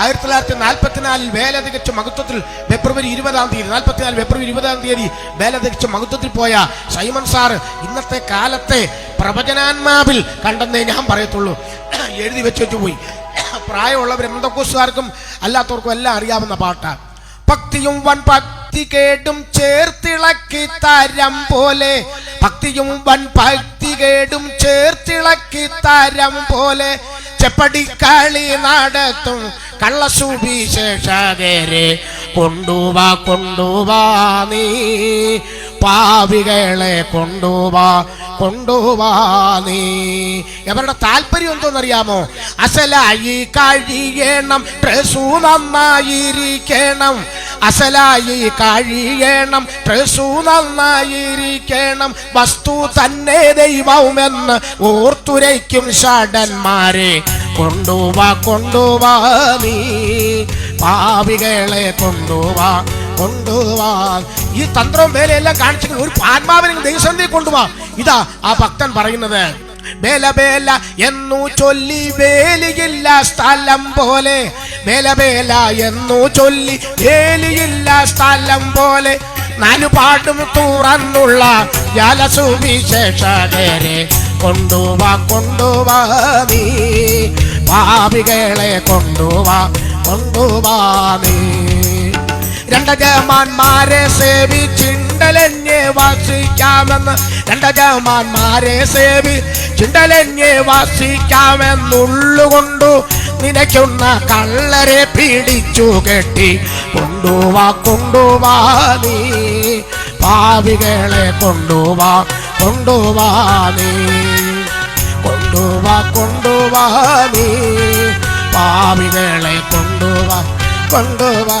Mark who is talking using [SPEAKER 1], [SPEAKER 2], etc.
[SPEAKER 1] ആയിരത്തി തൊള്ളായിരത്തി നാൽപ്പത്തിനാലിൽ വേല തികച്ച മഹത്വത്തിൽ ഫെബ്രുവരി ഇരുപതാം തീയതി നാൽപ്പത്തിനാല് ഫെബ്രുവരി ഇരുപതാം തീയതി വേല തികച്ച മഹത്വത്തിൽ പോയ സൈമൺ സാറ് ഇന്നത്തെ കാലത്തെ പ്രവചനാത്മാവിൽ കണ്ടെന്നേ ഞാൻ പറയത്തുള്ളൂ. എഴുതി വെച്ചു പോയി. പ്രായമുള്ളവർ എന്തൊക്കെക്കാർക്കും അല്ലാത്തവർക്കും എല്ലാം അറിയാവുന്ന പാട്ടാണ് ഭക്തിയും വൻ ഭക്തി കേടും ചേർത്തിളക്കി തരം പോലെ. ഭക്തിയും വൻ ഭക്തി കേടും ചേർത്തിളക്കി തരം പോലെ. ചെപ്പടിക്കളി നടത്തും. കള്ളസുവിശേഷകരെ കൊണ്ടുവാ കൊണ്ടുവാ നീ. പാവികളെ കൊണ്ടുവാ കൊണ്ടുവാ നീ. അവരുടെ താല്പര്യം എന്തോന്നറിയാമോ? അസലായി കഴിയണം ഡ്രസ്സു നന്നായിരിക്കണം. അസലായി കഴിയണം ഡ്രസ്സു നന്നായിരിക്കണം. വസ്തു തന്നെ ദൈവമെന്ന് ഓർത്തുരയ്ക്കും ഷടന്മാരെ. കൊണ്ടുവാ കൊണ്ടുവാ നീ. പാവികളെ കൊണ്ടുവാ കൊണ്ടുവാ. ഈ തന്ത്രവും വേലയെല്ലാം കാണിച്ചു ഒരു ആത്മാവിനെ ദൈവസന്ധി കൊണ്ടുവാ. ഇതാ ആ ഭക്തൻ പറയുന്നത്. ബേല ബേല എന്നു ചൊല്ലി വേലിയില്ല സ്ഥലം പോലെ. ബേല ബേല എന്നു ചൊല്ലി വേലിയില്ല സ്ഥലം പോലെ. നാലുപാടും തുറന്നുള്ള ജലസുവിശേഷകരെ കൊണ്ടുവാ കൊണ്ടുവാ നീ. പാപികളെ കൊണ്ടുവാ കൊണ്ടുവാ നീ. രണ്ടജമാന്മാരെ സേവിച്ചിണ്ടലഞ്ഞെ വാസിക്കാമെന്ന് രണ്ടജമാന്മാരെ സേവി ചിണ്ടലഞ്ഞ് വാസിക്കാമെന്നുള്ളുകൊണ്ടു നിനയ്ക്കുന്ന കള്ളരെ പിടിച്ചു കെട്ടി കൊണ്ടുവാ കൊണ്ടുവാ നീ. പാവികളെ കൊണ്ടുവാ കൊണ്ടുവാ നീ. കൊണ്ടുവാ കൊണ്ടുവാ നീ പാവികളെ കൊണ്ടുവാ കൊണ്ടുവാ